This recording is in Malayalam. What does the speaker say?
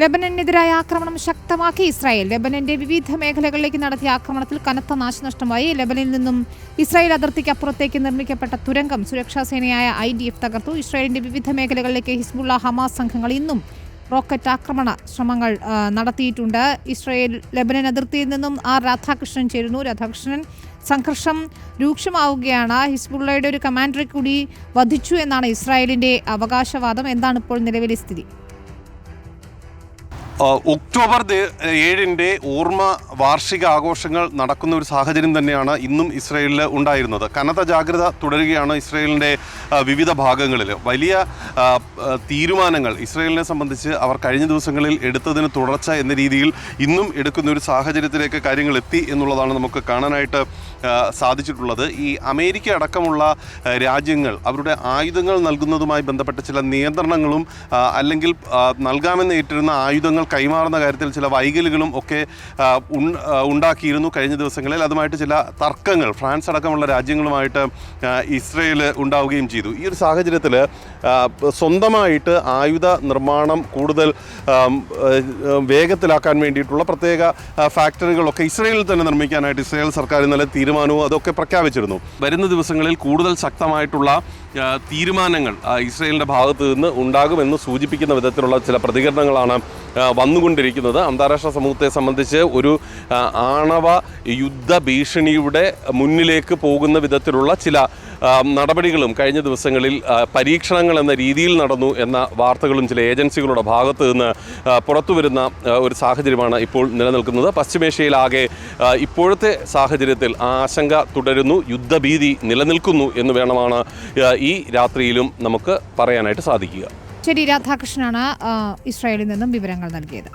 ലെബനനെതിരായ ആക്രമണം ശക്തമാക്കി ഇസ്രായേൽ. ലെബനന്റെ വിവിധ മേഖലകളിലേക്ക് നടത്തിയ ആക്രമണത്തിൽ കനത്ത നാശനഷ്ടമായി. ലെബനിൽ നിന്നും ഇസ്രായേൽ അതിർത്തിക്ക് അപ്പുറത്തേക്ക് നിർമ്മിക്കപ്പെട്ട തുരങ്കം സുരക്ഷാ സേനയായ ഐ ഡി എഫ് തകർത്തു. ഇസ്രായേലിന്റെ വിവിധ മേഖലകളിലേക്ക് ഹിസ്ബുള്ള ഹമാസ് സംഘങ്ങൾ ഇന്നും റോക്കറ്റ് ആക്രമണ ശ്രമങ്ങൾ നടത്തിയിട്ടുണ്ട്. ഇസ്രായേൽ ലെബനൻ അതിർത്തിയിൽ നിന്നും ആർ രാധാകൃഷ്ണൻ ചേരുന്നു. രാധാകൃഷ്ണൻ സംഘർഷം രൂക്ഷമാവുകയാണ്. ഹിസ്ബുള്ളയുടെ ഒരു കമാൻഡറെ കൂടി വധിച്ചു എന്നാണ് ഇസ്രായേലിന്റെ അവകാശവാദം. എന്താണ് ഇപ്പോൾ നിലവിലെ സ്ഥിതി? ഒക്ടോബർ ഏഴിന്റെ ഓർമ്മ വാർഷിക ആഘോഷങ്ങൾ നടക്കുന്ന ഒരു സാഹചര്യം തന്നെയാണ് ഇന്നും ഇസ്രയേലിൽ ഉണ്ടായിരുന്നത്. കനത്ത ജാഗ്രത തുടരുകയാണ് ഇസ്രയേലിന്റെ വിവിധ ഭാഗങ്ങളിൽ വലിയ തീരുമാനങ്ങൾ ഇസ്രയേലിനെ സംബന്ധിച്ച് അവർ കഴിഞ്ഞ ദിവസങ്ങളിൽ എടുത്തതിന് തുടർച്ച എന്ന രീതിയിൽ ഇന്നും എടുക്കുന്ന ഒരു സാഹചര്യത്തിലേക്ക് കാര്യങ്ങൾ എത്തി എന്നുള്ളതാണ് നമുക്ക് കാണാനായിട്ട് സാധിച്ചിട്ടുള്ളത്. ഈ അമേരിക്ക അടക്കമുള്ള രാജ്യങ്ങൾ അവരുടെ ആയുധങ്ങൾ നൽകുന്നതുമായി ബന്ധപ്പെട്ട ചില നിയന്ത്രണങ്ങളും അല്ലെങ്കിൽ നൽകാമെന്ന് ഏറ്റിരുന്ന ആയുധങ്ങൾ കൈമാറുന്ന കാര്യത്തിൽ ചില വൈകലുകളും ഒക്കെ ഉണ്ടാക്കിയിരുന്നു കഴിഞ്ഞ ദിവസങ്ങളിൽ. അതുമായിട്ട് ചില തർക്കങ്ങൾ ഫ്രാൻസ് അടക്കമുള്ള രാജ്യങ്ങളുമായിട്ട് ഇസ്രയേൽ ഉണ്ടാവുകയും ചെയ്തു. ഈ ഒരു സാഹചര്യത്തിൽ സ്വന്തമായിട്ട് ആയുധ നിർമ്മാണം കൂടുതൽ വേഗത്തിലാക്കാൻ വേണ്ടിയിട്ടുള്ള പ്രത്യേക ഫാക്ടറികളൊക്കെ ഇസ്രയേലിൽ തന്നെ നിർമ്മിക്കാനായിട്ട് ഇസ്രയേൽ സർക്കാർ ഇന്നലെ തീരുമാനവും അതൊക്കെ പ്രഖ്യാപിച്ചിരുന്നു. വരുന്ന ദിവസങ്ങളിൽ കൂടുതൽ ശക്തമായിട്ടുള്ള തീരുമാനങ്ങൾ ഇസ്രയേലിന്റെ ഭാഗത്തു നിന്ന് ഉണ്ടാകുമെന്ന് സൂചിപ്പിക്കുന്ന വിധത്തിലുള്ള ചില പ്രതികരണങ്ങളാണ് വന്നുകൊണ്ടിരിക്കുന്നത്. അന്താരാഷ്ട്ര സമൂഹത്തെ സംബന്ധിച്ച് ഒരു ആണവ യുദ്ധ ഭീഷണിയുടെ മുന്നിലേക്ക് പോകുന്ന വിധത്തിലുള്ള ചില നടപടികളും കഴിഞ്ഞ ദിവസങ്ങളിൽ പരീക്ഷണങ്ങൾ എന്ന രീതിയിൽ നടന്നു എന്ന വാർത്തകളും ചില ഏജൻസികളുടെ ഭാഗത്തു നിന്ന് പുറത്തു വരുന്ന ഒരു സാഹചര്യമാണ് ഇപ്പോൾ നിലനിൽക്കുന്നത്. പശ്ചിമേഷ്യയിലാകെ ഇപ്പോഴത്തെ സാഹചര്യത്തിൽ ആശങ്ക തുടരുന്നു യുദ്ധഭീതി നിലനിൽക്കുന്നു എന്ന് വേണമാണ് ഈ രാത്രിയിലും നമുക്ക് പറയാനായിട്ട് സാധിക്കുക. ശരി രാധാകൃഷ്ണനാണ് ഇസ്രായേലിൽ നിന്നും വിവരങ്ങൾ നൽകിയത്.